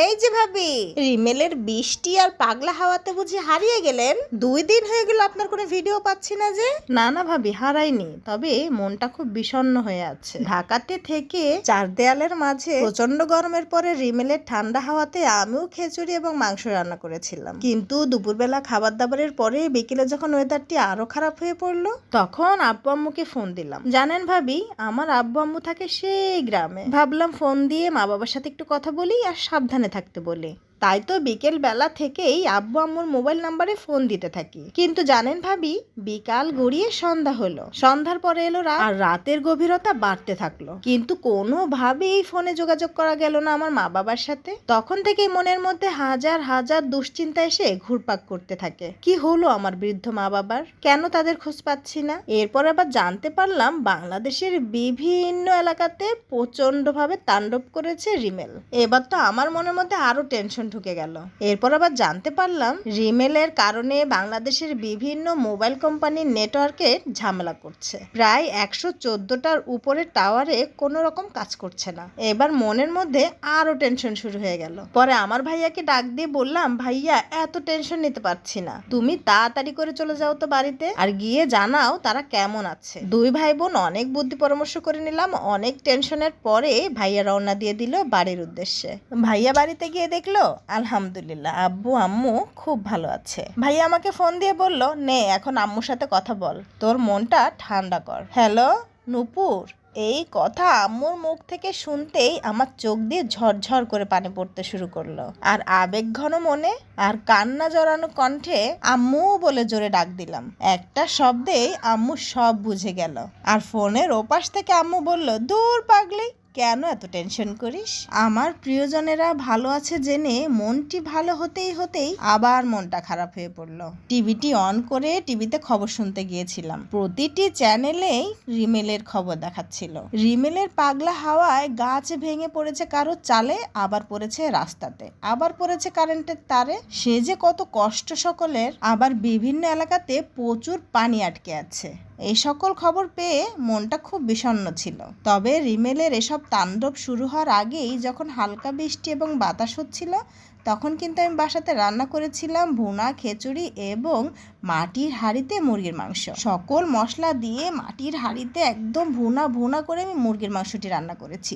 এই যে ভাবি, রিমেলের বৃষ্টি আর পাগলা হাওয়াতে বুঝি হারিয়ে গেলেন? দুই দিন হয়ে গেল আপনার কোনো ভিডিও পাচ্ছি না যে। না না ভাবি, হারাইনি। তবে মনটা খুব বিষণ্ণ হয়ে আছে। ঢাকাতে থেকে চার দেয়ালের মাঝে প্রচণ্ড গরমের পরে রিমেলের ঠান্ডা হাওয়াতে আমিও খিচুড়ি এবং মাংস রান্না করেছিলাম। কিন্তু দুপুরবেলা খাবার দাবারের পরে বিকেলে যখন ওয়েদারটি আরও খারাপ হয়ে পড়ল, তখন আব্বু আম্মুকে ফোন দিলাম। জানেন ভাবি, আমার আব্বু আম্মু থাকে সেই গ্রামে। ভাবলাম ফোন দিয়ে মা বাবার সাথে একটু কথা বলি আর সাবধানে থাকতে বলি। তাই তো বিকেল বেলা থেকেই আব্বু আম্মুর মোবাইল নাম্বারে ফোন দিতে থাকি। কিন্তু জানেন ভাবি, বিকাল গড়িয়ে সন্ধ্যা হলো। সন্ধ্যার পরে এলো রাত আর রাতের গভীরতা বাড়তে থাকল। কিন্তু কোনোভাবেই ফোনে যোগাযোগ করা গেল না আমার মা বাবার সাথে। তখন থেকেই মনের মধ্যে হাজার হাজার দুশ্চিন্তা এসে ঘুরপাক করতে থাকে। কি হলো আমার বৃদ্ধ মা বাবার? কেন তাদের খোঁজ পাচ্ছি না? এরপর আবার জানতে পারলাম বাংলাদেশের বিভিন্ন এলাকাতে প্রচন্ডভাবে তাণ্ডব করেছে রিমেল। এবার তো আমার মনের মধ্যে আরও টেনশন ঢুকে গেল। এরপর আবার জানতে পারলাম, রিমেলের কারণে বাংলাদেশের বিভিন্ন মোবাইল কোম্পানির নেটওয়ার্কে ঝামেলা করছে। প্রায় একশো চোদ্দটার উপরে টাওয়ারে কোনো রকম কাজ করছে না। এবার মনের মধ্যে আরও টেনশন শুরু হয়ে গেল। পরে আমার ভাইয়াকে ডাক দিয়ে বললাম, ভাইয়া, এত টেনশন নিতে পারছি না। তুমি তাড়াতাড়ি করে চলে যাও তো বাড়িতে আর গিয়ে জানাও তারা কেমন আছে। দুই ভাই বোন অনেক বুদ্ধি পরামর্শ করে নিলাম। অনেক টেনশনের পরে ভাইয়া রওনা দিয়ে দিল বাড়ির উদ্দেশ্যে। ভাইয়া বাড়িতে গিয়ে দেখল আলহামদুলিল্লাহ, আব্বু, আম্মু খুব ভালো আছে। ভাইয়া আমাকে ফোন দিয়ে বলল, নে, এখন আম্মুর সাথে কথা বল। তোর মনটা ঠান্ডা কর। হ্যালো, নূপুর, এই কথা আম্মুর মুখ থেকে শুনতেই আমার চোখ দিয়ে ঝরঝর করে পানি পড়তে শুরু করল। আর আবেগ ঘন মনে আর কান্না জড়ানো কণ্ঠে আম্মু বলে জোরে ডাক দিলাম। একটা শব্দেই আম্মু সব বুঝে গেল। আর ফোনের ওপাশ থেকে আম্মু বলল, দূর পাগলি। কেন এত টেনশন করিস? আমার প্রিয়জনেরা ভালো আছে জেনে মনটি ভালো হতেই হতেই আবার মনটা খারাপ হয়ে পড়ল। টিভিটি অন করে টিভিতে খবর শুনতে গিয়েছিলাম। প্রতিটি চ্যানেলেই রিমেলের খবর দেখাচ্ছিল। রিমেলের পাগলা হাওয়ায় গাছ ভেঙে পড়েছে কারও চালে, আবার পড়েছে রাস্তাতে। আবার পড়েছে কারেন্টের তারে। সে যে কত কষ্ট সকলের, আবার বিভিন্ন এলাকাতে প্রচুর পানি আটকে আছে। এই সকল খবর পেয়ে মনটা খুব বিষণ্ণ ছিল। তবে রিমেলের এসব তাণ্ডব শুরু হওয়ার আগেই যখন হালকা বৃষ্টি এবং বাতাস হচ্ছিল, তখন কিন্তু আমি বাসাতে রান্না করেছিলাম ভুনা, খিচুড়ি এবং মাটির হাঁড়িতে মুরগির মাংস। সকল মশলা দিয়ে মাটির হাঁড়িতে একদম ভুনা ভুনা করে আমি মুরগির মাংসটি রান্না করেছি।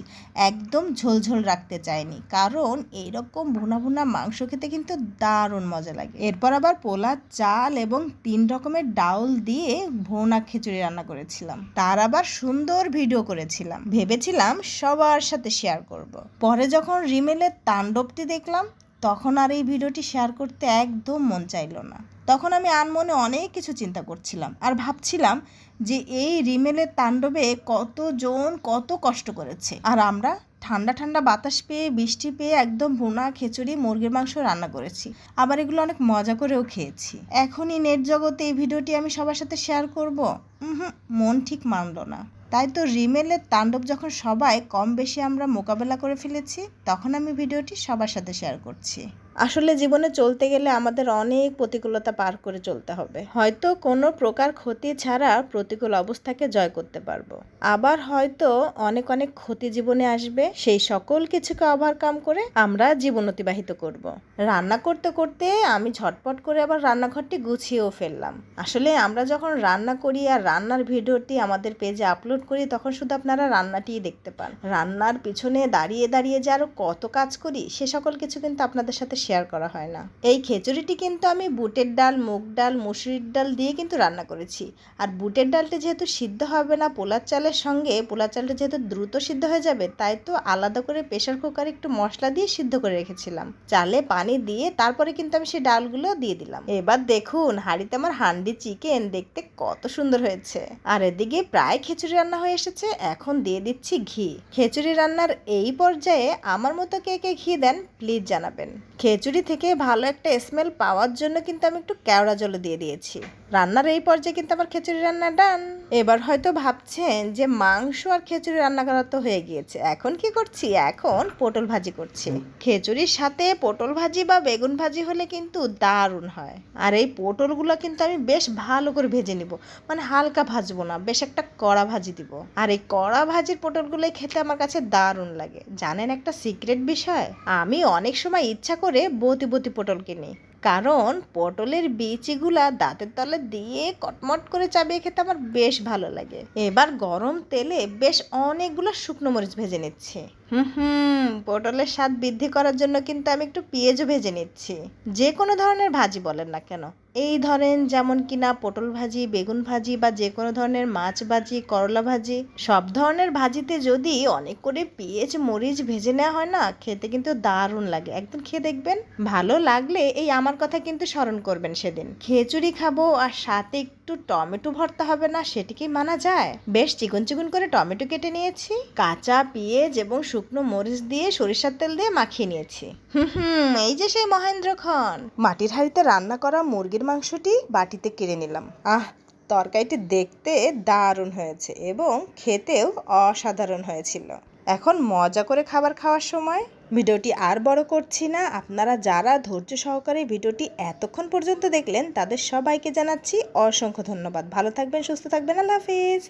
একদম ঝোলঝোল রাখতে চাইনি, কারণ এইরকম ভুনা ভুনা মাংস খেতে কিন্তু দারুণ মজা লাগে। এরপর আবার পোলা চাল এবং তিন রকমের ডাউল দিয়ে ভুনা খিচুড়ি রান্না করেছিলাম। তার আবার সুন্দর ভিডিও করেছিলাম। ভেবেছিলাম সবার সাথে শেয়ার করব। পরে যখন রিমেলের তাণ্ডবটি দেখলাম, তখন আর এই ভিডিওটি শেয়ার করতে একদম মন চাইলো না। তখন আমি আনমনে অনেক কিছু চিন্তা করছিলাম আর ভাবছিলাম যে এই রিমেলের তাণ্ডবে কতজন কত কষ্ট করেছে। আর আমরা ঠান্ডা ঠান্ডা বাতাস পেয়ে, বৃষ্টি পেয়ে একদম ভুনা খিচুড়ি, মুরগির মাংস রান্না করেছি। আবার এগুলো অনেক মজা করেও খেয়েছি। এখনই নেট জগতে এই ভিডিওটি আমি সবার সাথে শেয়ার করব। মন ঠিক মানল না। তাই তো রিমেলের তাণ্ডব যখন সবাই কম বেশি আমরা মোকাবেলা করে ফেলেছি, তখন আমি ভিডিওটি সবার সাথে শেয়ার করছি। আসলে জীবনে চলতে গেলে আমাদের অনেক প্রতিকূলতা পার করে চলতে হবে। হয়তো কোনো প্রকার ক্ষতি ছাড়া প্রতিকূল অবস্থাকে জয় করতে পারব। আবার হয়তো অনেক অনেক ক্ষতি জীবনে আসবে, সেই সকল কিছুকে ওভারকাম করে আমরা জীবন অতিবাহিত করব। রান্না করতে করতে আমি ঝটপট করে আবার রান্নাঘরটি গুছিয়েও ফেললাম। আসলে আমরা যখন রান্না করি আর রান্নার ভিডিওটি আমাদের পেজে আপলোড করি, তখন শুধু আপনারা রান্নাটিই দেখতে পান। রান্নার পিছনে দাঁড়িয়ে দাঁড়িয়ে যে আরও কত কাজ করি, সে সকল কিছু কিন্তু আপনাদের সাথে শেয়ার করা হয় না। এই খিচুড়িটি কিন্তু আমি বুটের ডাল, মুগ ডাল, মুসুরির ডাল দিয়ে কিন্তু রান্না করেছি। আর বুটের ডালটা যেহেতু সিদ্ধ হবে না, পোলার চালের সঙ্গে, পোলার চালটা যেহেতু দ্রুত সিদ্ধ হয়ে যাবে, তাই তো আলাদা করে প্রেশার কুকারে একটু মশলা দিয়ে সিদ্ধ করে রেখেছিলাম। চালে পানি দিয়ে তারপরে কিন্তু আমি সেই ডালগুলো দিয়ে দিলাম। এবার দেখুন, হাঁড়িতে আমার হান্ডি চিকেন দেখতে কত সুন্দর হয়েছে। আর এদিকে প্রায় খিচুড়ি রান্না হয়ে এসেছে, এখন দিয়ে দিচ্ছি ঘি। খিচুড়ি রান্নার এই পর্যায়ে আমার মতো কে কে ঘি দেন, প্লিজ জানাবেন। খিচুড়ি থেকে ভালো একটা স্মেল পাওয়ার জন্য কিন্তু আমি একটু কেওড়া জল দিয়ে দিয়েছি। রান্নার এই পর্যায়ে কিন্তু আমার খিচুড়ি রান্না ডান। এবার হয়তো ভাবছেন যে মাংস আর খিচুড়ি রান্না করা তো হয়ে গিয়েছে। এখন কি করছি? এখন পটল ভাজি করছি। খিচুড়ির সাথে পটল ভাজি বা বেগুন ভাজি হলে কিন্তু দারুণ হয়। আর এই পটলগুলো কিন্তু আমি বেশ ভালো করে ভেজে নিব। মানে হালকা ভাজবো না, বেশ একটা কড়া ভাজি দিব। আর এই কড়া ভাজির পটলগুলোই খেতে আমার কাছে দারুণ লাগে। জানেন একটা সিক্রেট বিষয়? আমি অনেক সময় ইচ্ছা করে বতি বতি পটল কিনি। কারণ পটলের বিচিগুলা দাঁতের তলে দিয়ে কটমট করে চাবিয়ে খেতে আমার বেশ ভালো লাগে। এবার গরম তেলে বেশ অনেকগুলো শুকনো মরিচ ভেজে নিচ্ছি। হুম হুম, পটলের স্বাদ বৃদ্ধি করার জন্য কিন্তু আমি একটু পেঁয়াজও ভেজে নিচ্ছি। যে কোনো ধরনের ভাজি বলেন না কেন। এই ধরেন যেমন কিনা পটল ভাজি, বেগুন ভাজি বা যে কোনো ধরনের মাছ ভাজি, করলা ভাজি, সব ধরনের ভাজিতে যদি অনেক করে পেঁয়াজ, মরিচ ভেজে নেওয়া হয় না, খেতে কিন্তু দারুণ লাগে। একদম খেয়ে দেখবেন, ভালো লাগলে এই আমার কথা কিন্তু স্মরণ করবেন সেদিন। খিচুড়ি খাব আর সাথে একটু টমেটো ভর্তা হবে না, সেটি কি মানা যায়? বেশ চিকন চিকন করে টমেটো কেটে নিয়েছি, কাঁচা পেঁয়াজ এবং শুকনো মরিচ দিয়ে সরিষার তেল দিয়ে মাখিয়ে নিয়েছি। হুম হুম, এই যে সেই মহেন্দ্র খন মাটির হাঁড়িতে রান্না করা মুরগির মাংসটি বাটিতে কেড়ে নিলাম। আহ, তরকারিটি দেখতে দারুণ হয়েছে এবং খেতেও অসাধারণ হয়েছিল। এখন মজা করে খাবার খাওয়ার সময়। ভিডিওটি আর বড় করছি না। আপনারা যারা ধৈর্য সহকারে ভিডিওটি এতক্ষণ পর্যন্ত দেখলেন, তাদের সবাইকে জানাচ্ছি অসংখ্য ধন্যবাদ। ভালো থাকবেন, সুস্থ থাকবেন। আল্লাহ হাফিজ।